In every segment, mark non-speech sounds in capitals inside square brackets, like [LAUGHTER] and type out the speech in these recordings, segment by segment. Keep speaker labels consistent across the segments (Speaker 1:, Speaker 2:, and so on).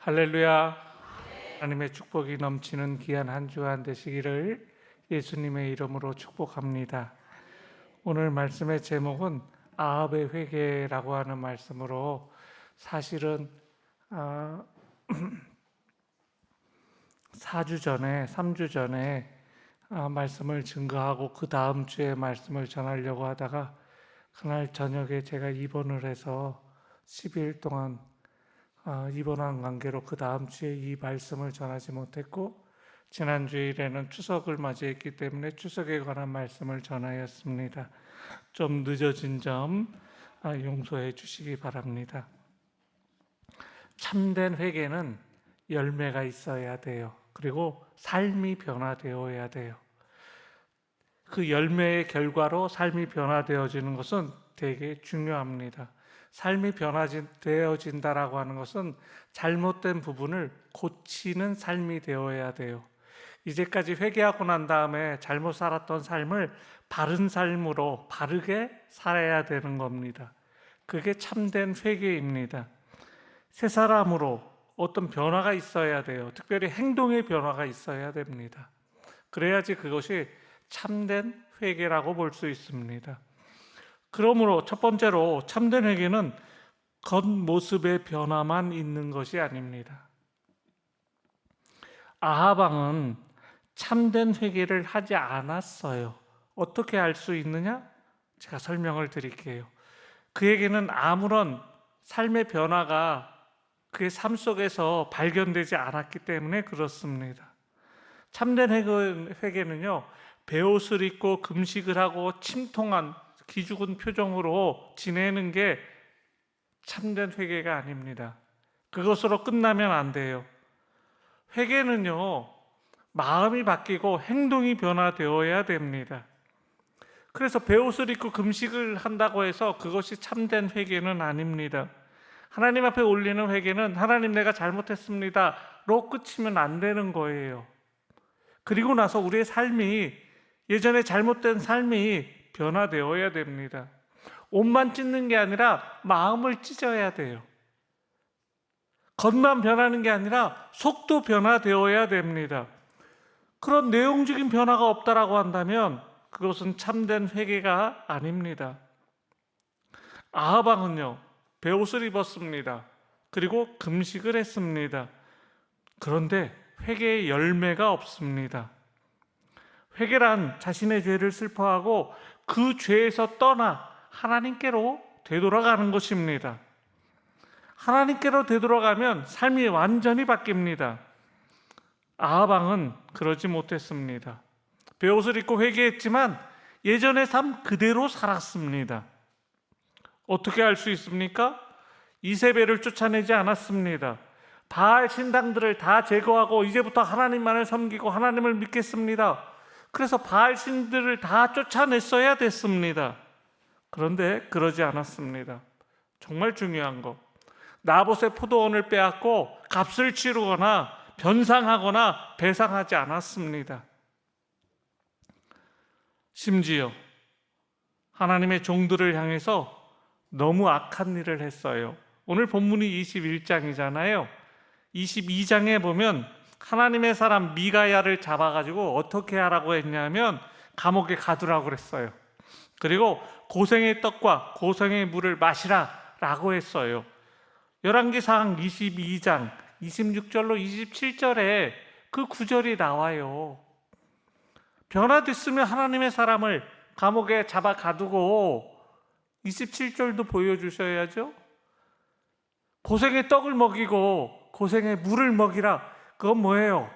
Speaker 1: 할렐루야. 하나님의 축복이 넘치는 귀한 한 주간 되시기를 예수님의 이름으로 축복합니다. 오늘 말씀의 제목은 아합의 회개라고 하는 말씀으로 사실은 아, [CLEARS THROAT] 4주 전에, 3주 전에 아, 말씀을 증거하고 그 다음 주에 말씀을 전하려고 하다가 그날 저녁에 제가 입원을 해서 10일 동안 아, 입원한 관계로 그 다음 주에 이 말씀을 전하지 못했고 지난 주일에는 추석을 맞이했기 때문에 추석에 관한 말씀을 전하였습니다. 좀 늦어진 점 아, 용서해 주시기 바랍니다. 참된 회개는 열매가 있어야 돼요. 그리고 삶이 변화되어야 돼요. 그 열매의 결과로 삶이 변화되어지는 것은 되게 중요합니다. 삶이 변화되어진다라고 하는 것은 잘못된 부분을 고치는 삶이 되어야 돼요. 이제까지 회개하고 난 다음에 잘못 살았던 삶을 바른 삶으로 바르게 살아야 되는 겁니다. 그게 참된 회개입니다. 새 사람으로 어떤 변화가 있어야 돼요. 특별히 행동의 변화가 있어야 됩니다. 그래야지 그것이 참된 회개라고 볼 수 있습니다. 그러므로 첫 번째로 참된 회개는 겉모습의 변화만 있는 것이 아닙니다. 아하방은 참된 회개를 하지 않았어요. 어떻게 알 수 있느냐? 제가 설명을 드릴게요. 그에게는 아무런 삶의 변화가 그의 삶 속에서 발견되지 않았기 때문에 그렇습니다. 참된 회개는요, 베옷을 입고 금식을 하고 침통한 기죽은 표정으로 지내는 게 참된 회개가 아닙니다. 그것으로 끝나면 안 돼요. 회개는요, 마음이 바뀌고 행동이 변화되어야 됩니다. 그래서 베옷을 입고 금식을 한다고 해서 그것이 참된 회개는 아닙니다. 하나님 앞에 올리는 회개는 하나님 내가 잘못했습니다로 끝이면 안 되는 거예요. 그리고 나서 우리의 삶이 예전에 잘못된 삶이 변화되어야 됩니다. 옷만 찢는 게 아니라 마음을 찢어야 돼요. 겉만 변하는 게 아니라 속도 변화되어야 됩니다. 그런 내용적인 변화가 없다라고 한다면 그것은 참된 회개가 아닙니다. 아하방은요, 베옷을 입었습니다. 그리고 금식을 했습니다. 그런데 회개의 열매가 없습니다. 회개란 자신의 죄를 슬퍼하고 그 죄에서 떠나 하나님께로 되돌아가는 것입니다. 하나님께로 되돌아가면 삶이 완전히 바뀝니다. 아하방은 그러지 못했습니다. 베옷을 입고 회개했지만 예전의 삶 그대로 살았습니다. 어떻게 알 수 있습니까? 이세벨을 쫓아내지 않았습니다. 바알 신당들을 다 제거하고 이제부터 하나님만을 섬기고 하나님을 믿겠습니다. 그래서 바알 신들을 다 쫓아냈어야 됐습니다. 그런데 그러지 않았습니다. 정말 중요한 거. 나봇의 포도원을 빼앗고 값을 치르거나 변상하거나 배상하지 않았습니다. 심지어 하나님의 종들을 향해서 너무 악한 일을 했어요. 오늘 본문이 21장이잖아요. 22장에 보면 하나님의 사람 미가야를 잡아가지고 어떻게 하라고 했냐면 감옥에 가두라고 그랬어요. 그리고 고생의 떡과 고생의 물을 마시라 라고 했어요. 열왕기상 22장 26절로 27절에 그 구절이 나와요. 변화됐으면 하나님의 사람을 감옥에 잡아 가두고 27절도 보여주셔야죠. 고생의 떡을 먹이고 고생의 물을 먹이라. 그건 뭐예요?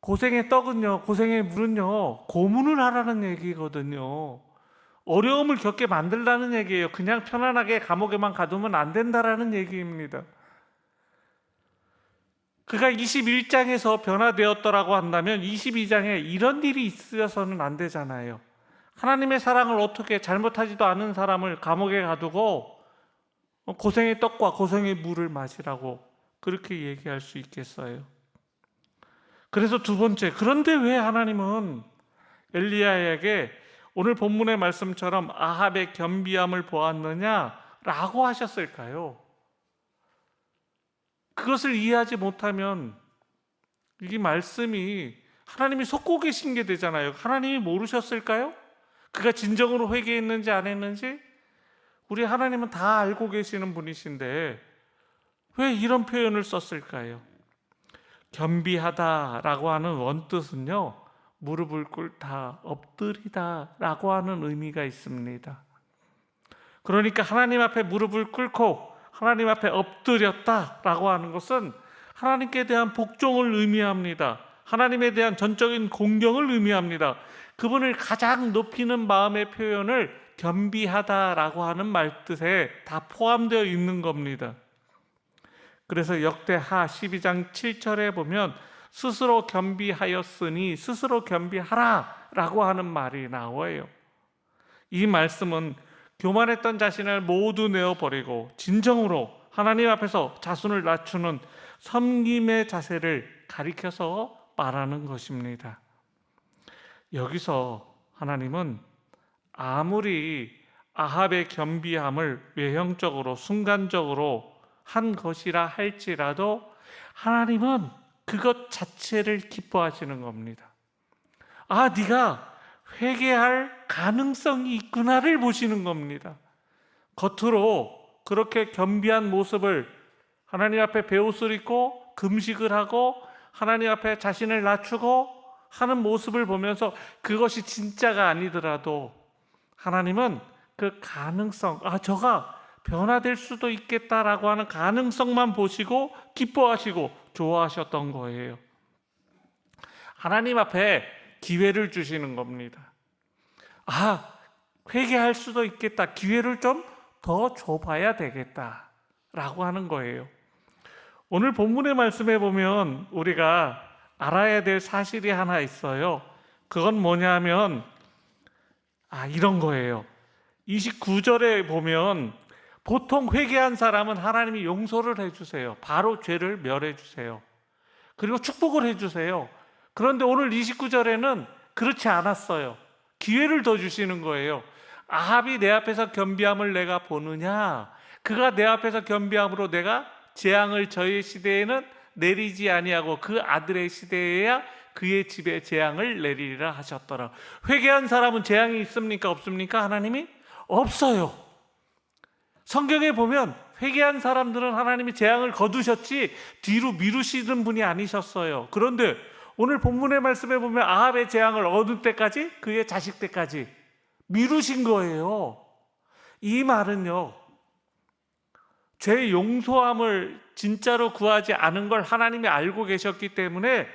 Speaker 1: 고생의 떡은요, 고생의 물은요, 고문을 하라는 얘기거든요. 어려움을 겪게 만들라는 얘기예요. 그냥 편안하게 감옥에만 가두면 안 된다라는 얘기입니다. 그가 21장에서 변화되었더라고 한다면 22장에 이런 일이 있어서는 안 되잖아요. 하나님의 사랑을 어떻게 잘못하지도 않은 사람을 감옥에 가두고 고생의 떡과 고생의 물을 마시라고 그렇게 얘기할 수 있겠어요. 그래서 두 번째, 그런데 왜 하나님은 엘리야에게 오늘 본문의 말씀처럼 아합의 겸비함을 보았느냐라고 하셨을까요? 그것을 이해하지 못하면 이 말씀이 하나님이 속고 계신 게 되잖아요. 하나님이 모르셨을까요? 그가 진정으로 회개했는지 안 했는지 우리 하나님은 다 알고 계시는 분이신데 왜 이런 표현을 썼을까요? 겸비하다라고 하는 원뜻은요. 무릎을 꿇다, 엎드리다라고 하는 의미가 있습니다. 그러니까 하나님 앞에 무릎을 꿇고 하나님 앞에 엎드렸다라고 하는 것은 하나님께 대한 복종을 의미합니다. 하나님에 대한 전적인 공경을 의미합니다. 그분을 가장 높이는 마음의 표현을 겸비하다라고 하는 말뜻에 다 포함되어 있는 겁니다. 그래서 역대하 12장 7절에 보면 스스로 겸비하였으니 스스로 겸비하라라고 하는 말이 나와요. 이 말씀은 교만했던 자신을 모두 내어 버리고 진정으로 하나님 앞에서 자신을 낮추는 섬김의 자세를 가리켜서 말하는 것입니다. 여기서 하나님은 아무리 아합의 겸비함을 외형적으로 순간적으로 한 것이라 할지라도 하나님은 그것 자체를 기뻐하시는 겁니다. 아, 네가 회개할 가능성이 있구나를 보시는 겁니다. 겉으로 그렇게 겸비한 모습을 하나님 앞에 배옷을 입고 금식을 하고 하나님 앞에 자신을 낮추고 하는 모습을 보면서 그것이 진짜가 아니더라도 하나님은 그 가능성, 아, 저가 변화될 수도 있겠다라고 하는 가능성만 보시고 기뻐하시고 좋아하셨던 거예요. 하나님 앞에 기회를 주시는 겁니다. 아, 회개할 수도 있겠다. 기회를 좀 더 줘봐야 되겠다. 라고 하는 거예요. 오늘 본문의 말씀에 보면 우리가 알아야 될 사실이 하나 있어요. 그건 뭐냐면, 아, 이런 거예요. 29절에 보면 보통 회개한 사람은 하나님이 용서를 해주세요. 바로 죄를 멸해주세요. 그리고 축복을 해주세요. 그런데 오늘 29절에는 그렇지 않았어요. 기회를 더 주시는 거예요. 아합이 내 앞에서 겸비함을 내가 보느냐? 그가 내 앞에서 겸비함으로 내가 재앙을 저의 시대에는 내리지 아니하고 그 아들의 시대에야 그의 집에 재앙을 내리리라 하셨더라. 회개한 사람은 재앙이 있습니까? 없습니까? 하나님이 없어요. 성경에 보면 회개한 사람들은 하나님이 재앙을 거두셨지 뒤로 미루시는 분이 아니셨어요. 그런데 오늘 본문의 말씀에 보면 아합의 재앙을 얻을 때까지 그의 자식 때까지 미루신 거예요. 이 말은요. 죄 용서함을 진짜로 구하지 않은 걸 하나님이 알고 계셨기 때문에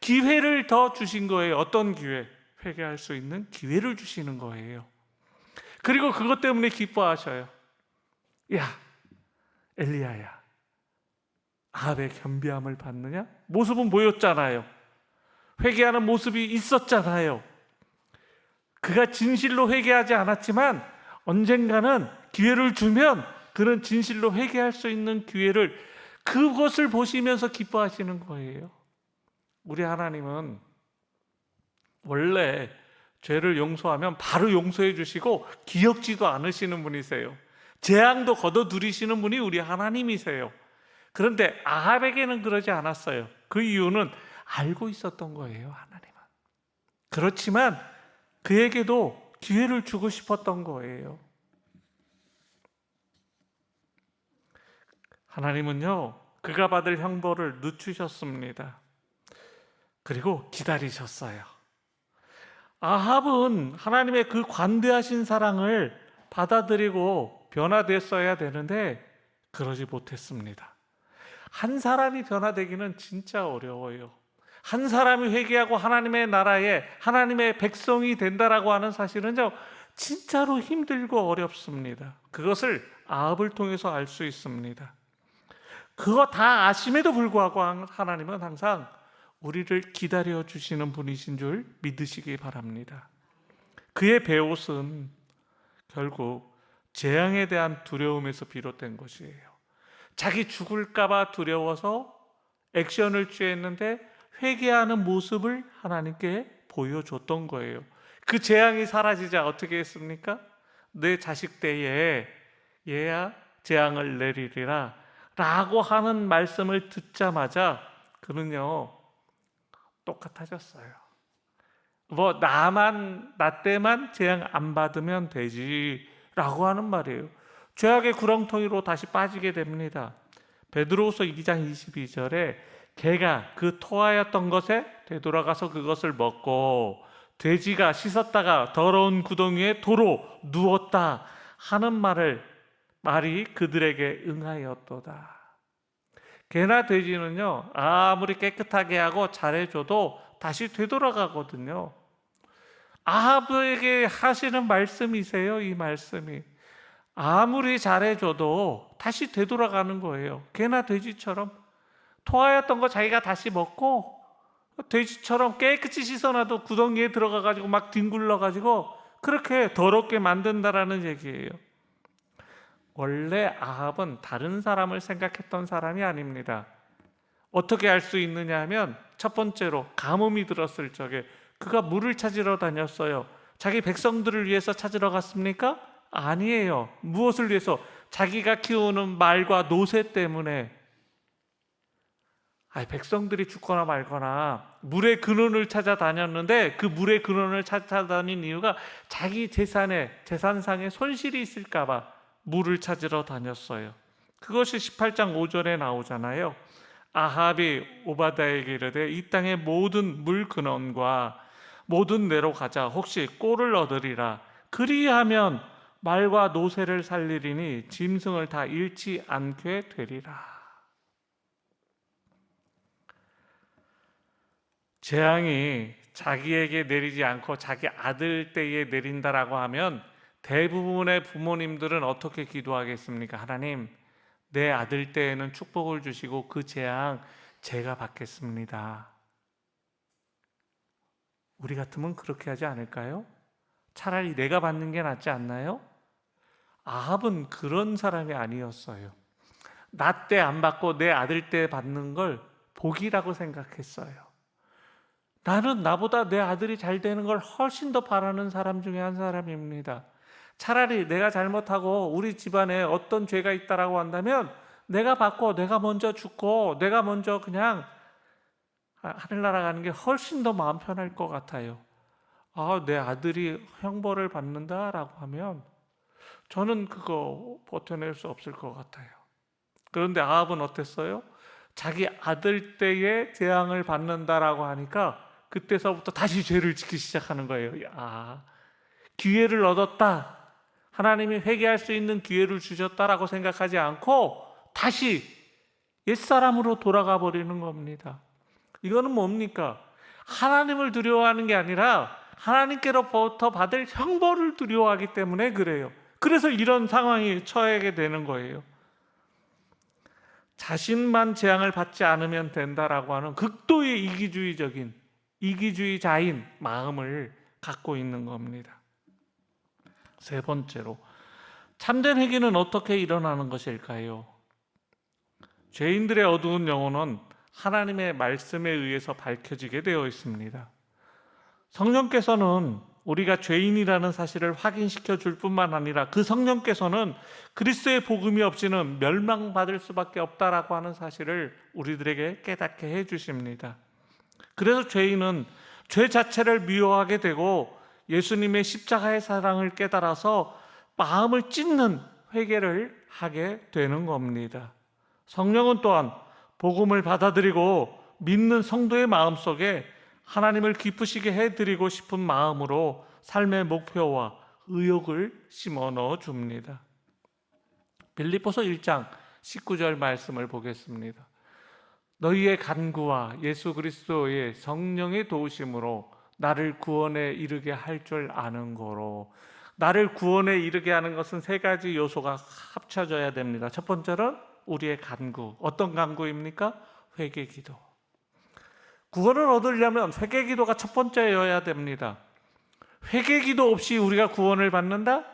Speaker 1: 기회를 더 주신 거예요. 어떤 기회? 회개할 수 있는 기회를 주시는 거예요. 그리고 그것 때문에 기뻐하셔요. 야, 엘리야야. 아합의 겸비함을 받느냐? 모습은 보였잖아요. 회개하는 모습이 있었잖아요. 그가 진실로 회개하지 않았지만 언젠가는 기회를 주면 그는 진실로 회개할 수 있는 기회를 그것을 보시면서 기뻐하시는 거예요. 우리 하나님은 원래 죄를 용서하면 바로 용서해 주시고 기억지도 않으시는 분이세요. 재앙도 걷어 누리시는 분이 우리 하나님이세요. 그런데 아합에게는 그러지 않았어요. 그 이유는 알고 있었던 거예요, 하나님은. 그렇지만 그에게도 기회를 주고 싶었던 거예요. 하나님은요, 그가 받을 형벌을 늦추셨습니다. 그리고 기다리셨어요. 아합은 하나님의 그 관대하신 사랑을 받아들이고 변화됐어야 되는데 그러지 못했습니다. 한 사람이 변화되기는 진짜 어려워요. 한 사람이 회개하고 하나님의 나라에 하나님의 백성이 된다라고 하는 사실은요, 진짜로 힘들고 어렵습니다. 그것을 아합을 통해서 알 수 있습니다. 그거 다 아심에도 불구하고 하나님은 항상 우리를 기다려 주시는 분이신 줄 믿으시기 바랍니다. 그의 배옷은 결국 재앙에 대한 두려움에서 비롯된 것이에요. 자기 죽을까봐 두려워서 액션을 취했는데 회개하는 모습을 하나님께 보여줬던 거예요. 그 재앙이 사라지자 어떻게 했습니까? 내 자식 때에 얘야 재앙을 내리리라 라고 하는 말씀을 듣자마자 그는요 똑같아졌어요. 뭐 나만 나 때만 재앙 안 받으면 되지 라고 하는 말이에요. 죄악의 구렁텅이로 다시 빠지게 됩니다. 베드로후서 2장 22절에 개가 그 토하였던 것에 되돌아가서 그것을 먹고 돼지가 씻었다가 더러운 구덩이에 도로 누웠다 하는 말을 말이 그들에게 응하였도다. 개나 돼지는요 아무리 깨끗하게 하고 잘해줘도 다시 되돌아가거든요. 아합에게 하시는 말씀이세요, 이 말씀이. 아무리 잘해줘도 다시 되돌아가는 거예요. 개나 돼지처럼 토하였던 거 자기가 다시 먹고 돼지처럼 깨끗이 씻어놔도 구덩이에 들어가가지고 막 뒹굴러가지고 그렇게 더럽게 만든다라는 얘기예요. 원래 아합은 다른 사람을 생각했던 사람이 아닙니다. 어떻게 알 수 있느냐 하면 첫 번째로 가뭄이 들었을 적에 그가 물을 찾으러 다녔어요. 자기 백성들을 위해서 찾으러 갔습니까? 아니에요. 무엇을 위해서? 자기가 키우는 말과 노새 때문에 아니, 백성들이 죽거나 말거나 물의 근원을 찾아다녔는데 그 물의 근원을 찾아다닌 이유가 자기 재산에 재산상에 손실이 있을까봐 물을 찾으러 다녔어요. 그것이 18장 5절에 나오잖아요. 아합이 오바다에게 이르되 이 땅의 모든 물 근원과 모든 내로 가자 혹시 꼴을 얻으리라 그리하면 말과 노새를 살리리니 짐승을 다 잃지 않게 되리라. 재앙이 자기에게 내리지 않고 자기 아들 때에 내린다라고 하면 대부분의 부모님들은 어떻게 기도하겠습니까? 하나님, 내 아들 때에는 축복을 주시고 그 재앙 제가 받겠습니다. 우리 같으면 그렇게 하지 않을까요? 차라리 내가 받는 게 낫지 않나요? 아합은 그런 사람이 아니었어요. 나 때 안 받고 내 아들 때 받는 걸 복이라고 생각했어요. 나는 나보다 내 아들이 잘 되는 걸 훨씬 더 바라는 사람 중에 한 사람입니다. 차라리 내가 잘못하고 우리 집안에 어떤 죄가 있다라고 한다면 내가 받고 내가 먼저 죽고 내가 먼저 그냥 하늘나라 가는 게 훨씬 더 마음 편할 것 같아요. 아, 내 아들이 형벌을 받는다라고 하면 저는 그거 버텨낼 수 없을 것 같아요. 그런데 아합은 어땠어요? 자기 아들 때에 재앙을 받는다라고 하니까 그때서부터 다시 죄를 짓기 시작하는 거예요. 아, 기회를 얻었다. 하나님이 회개할 수 있는 기회를 주셨다라고 생각하지 않고 다시 옛사람으로 돌아가 버리는 겁니다. 이거는 뭡니까? 하나님을 두려워하는 게 아니라 하나님께로부터 받을 형벌을 두려워하기 때문에 그래요. 그래서 이런 상황이 처하게 되는 거예요. 자신만 재앙을 받지 않으면 된다라고 하는 극도의 이기주의적인 이기주의자인 마음을 갖고 있는 겁니다. 세 번째로 참된 회개는 어떻게 일어나는 것일까요? 죄인들의 어두운 영혼은 하나님의 말씀에 의해서 밝혀지게 되어 있습니다. 성령께서는 우리가 죄인이라는 사실을 확인시켜 줄 뿐만 아니라 그 성령께서는 그리스도의 복음이 없이는 멸망받을 수밖에 없다라고 하는 사실을 우리들에게 깨닫게 해 주십니다. 그래서 죄인은 죄 자체를 미워하게 되고 예수님의 십자가의 사랑을 깨달아서 마음을 찢는 회개를 하게 되는 겁니다. 성령은 또한 복음을 받아들이고 믿는 성도의 마음 속에 하나님을 기쁘시게 해드리고 싶은 마음으로 삶의 목표와 의욕을 심어 넣어 줍니다. 빌립보서 1장 19절 말씀을 보겠습니다. 너희의 간구와 예수 그리스도의 성령의 도우심으로 나를 구원에 이르게 할 줄 아는 거로 나를 구원에 이르게 하는 것은 세 가지 요소가 합쳐져야 됩니다. 첫 번째는 우리의 간구. 어떤 간구입니까? 회개 기도. 구원을 얻으려면 회개 기도가 첫 번째여야 됩니다. 회개 기도 없이 우리가 구원을 받는다?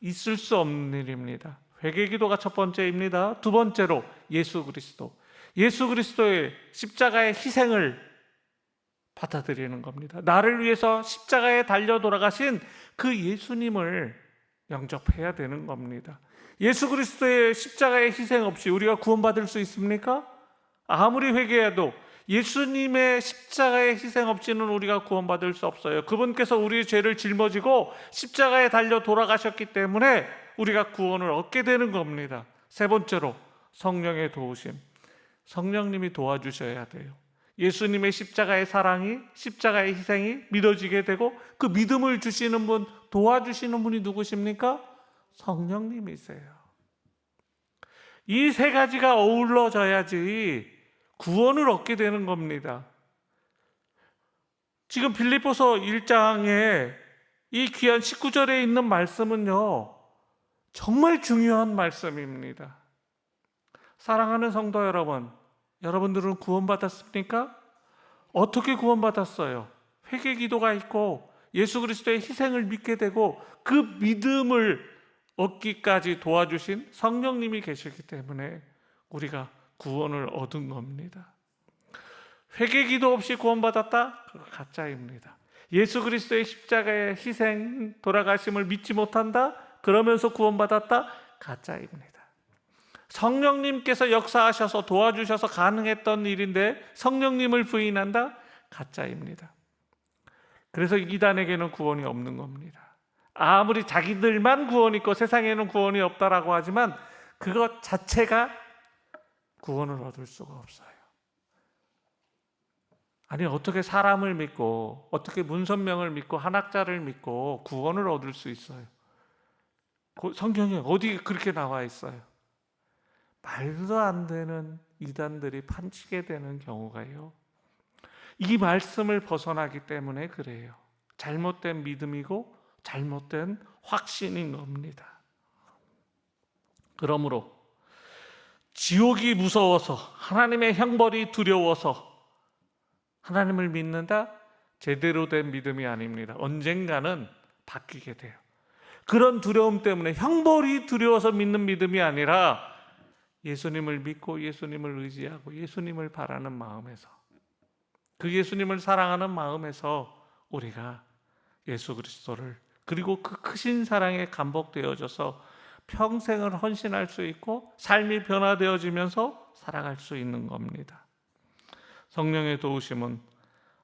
Speaker 1: 있을 수 없는 일입니다. 회개 기도가 첫 번째입니다. 두 번째로 예수 그리스도. 예수 그리스도의 십자가의 희생을 받아들이는 겁니다. 나를 위해서 십자가에 달려 돌아가신 그 예수님을 영접해야 되는 겁니다. 예수 그리스도의 십자가의 희생 없이 우리가 구원받을 수 있습니까? 아무리 회개해도 예수님의 십자가의 희생 없이는 우리가 구원받을 수 없어요. 그분께서 우리의 죄를 짊어지고 십자가에 달려 돌아가셨기 때문에 우리가 구원을 얻게 되는 겁니다. 세 번째로 성령의 도우심. 성령님이 도와주셔야 돼요. 예수님의 십자가의 사랑이 십자가의 희생이 믿어지게 되고 그 믿음을 주시는 분 도와주시는 분이 누구십니까? 성령님이세요. 이 세 가지가 어우러져야지 구원을 얻게 되는 겁니다. 지금 빌립보서 1장에 이 귀한 19절에 있는 말씀은요. 정말 중요한 말씀입니다. 사랑하는 성도 여러분, 여러분들은 구원받았습니까? 어떻게 구원받았어요? 회개 기도가 있고 예수 그리스도의 희생을 믿게 되고 그 믿음을 얻기까지 도와주신 성령님이 계시기 때문에 우리가 구원을 얻은 겁니다. 회개 기도 없이 구원받았다? 그거 가짜입니다. 예수 그리스도의 십자가의 희생, 돌아가심을 믿지 못한다? 그러면서 구원받았다? 가짜입니다. 성령님께서 역사하셔서 도와주셔서 가능했던 일인데 성령님을 부인한다? 가짜입니다. 그래서 이단에게는 구원이 없는 겁니다. 아무리 자기들만 구원이 있고 세상에는 구원이 없다라고 하지만 그것 자체가 구원을 얻을 수가 없어요. 아니 어떻게 사람을 믿고 어떻게 문선명을 믿고 한학자를 믿고 구원을 얻을 수 있어요? 그 성경에 어디 그렇게 나와 있어요? 말도 안 되는 이단들이 판치게 되는 경우가요. 이 말씀을 벗어나기 때문에 그래요. 잘못된 믿음이고 잘못된 확신인 겁니다. 그러므로 지옥이 무서워서 하나님의 형벌이 두려워서 하나님을 믿는다? 제대로 된 믿음이 아닙니다. 언젠가는 바뀌게 돼요. 그런 두려움 때문에 형벌이 두려워서 믿는 믿음이 아니라 예수님을 믿고 예수님을 의지하고 예수님을 바라는 마음에서 그 예수님을 사랑하는 마음에서 우리가 예수 그리스도를 그리고 그 크신 사랑에 감복되어져서 평생을 헌신할 수 있고 삶이 변화되어지면서 살아갈 수 있는 겁니다. 성령의 도우심은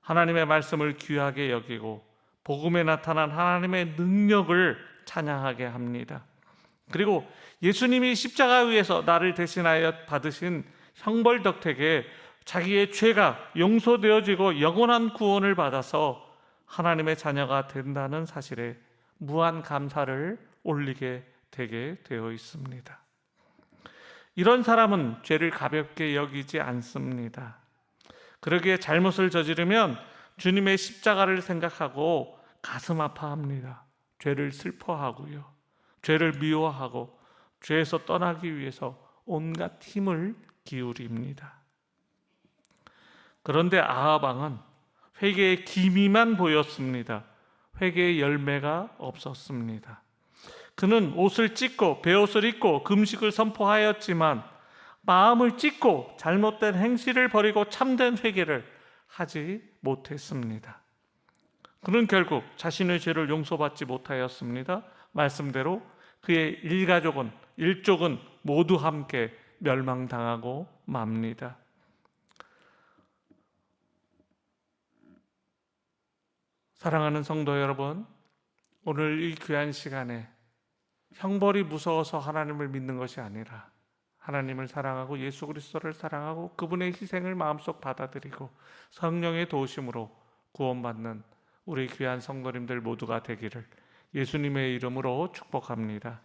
Speaker 1: 하나님의 말씀을 귀하게 여기고 복음에 나타난 하나님의 능력을 찬양하게 합니다. 그리고 예수님이 십자가 위에서 나를 대신하여 받으신 형벌 덕택에 자기의 죄가 용서되어지고 영원한 구원을 받아서 하나님의 자녀가 된다는 사실에 무한 감사를 올리게 되게 되어 있습니다. 이런 사람은 죄를 가볍게 여기지 않습니다. 그러기에 잘못을 저지르면 주님의 십자가를 생각하고 가슴 아파합니다. 죄를 슬퍼하고요. 죄를 미워하고 죄에서 떠나기 위해서 온갖 힘을 기울입니다. 그런데 아하방은 회개의 기미만 보였습니다. 회개의 열매가 없었습니다. 그는 옷을 찢고 베옷을 입고 금식을 선포하였지만 마음을 찢고 잘못된 행실을 버리고 참된 회개를 하지 못했습니다. 그는 결국 자신의 죄를 용서받지 못하였습니다. 말씀대로 그의 일가족은 일족은 모두 함께 멸망당하고 맙니다. 사랑하는 성도 여러분, 오늘 이 귀한 시간에 형벌이 무서워서 하나님을 믿는 것이 아니라 하나님을 사랑하고 예수 그리스도를 사랑하고 그분의 희생을 마음속 받아들이고 성령의 도우심으로 구원받는 우리 귀한 성도님들 모두가 되기를 예수님의 이름으로 축복합니다.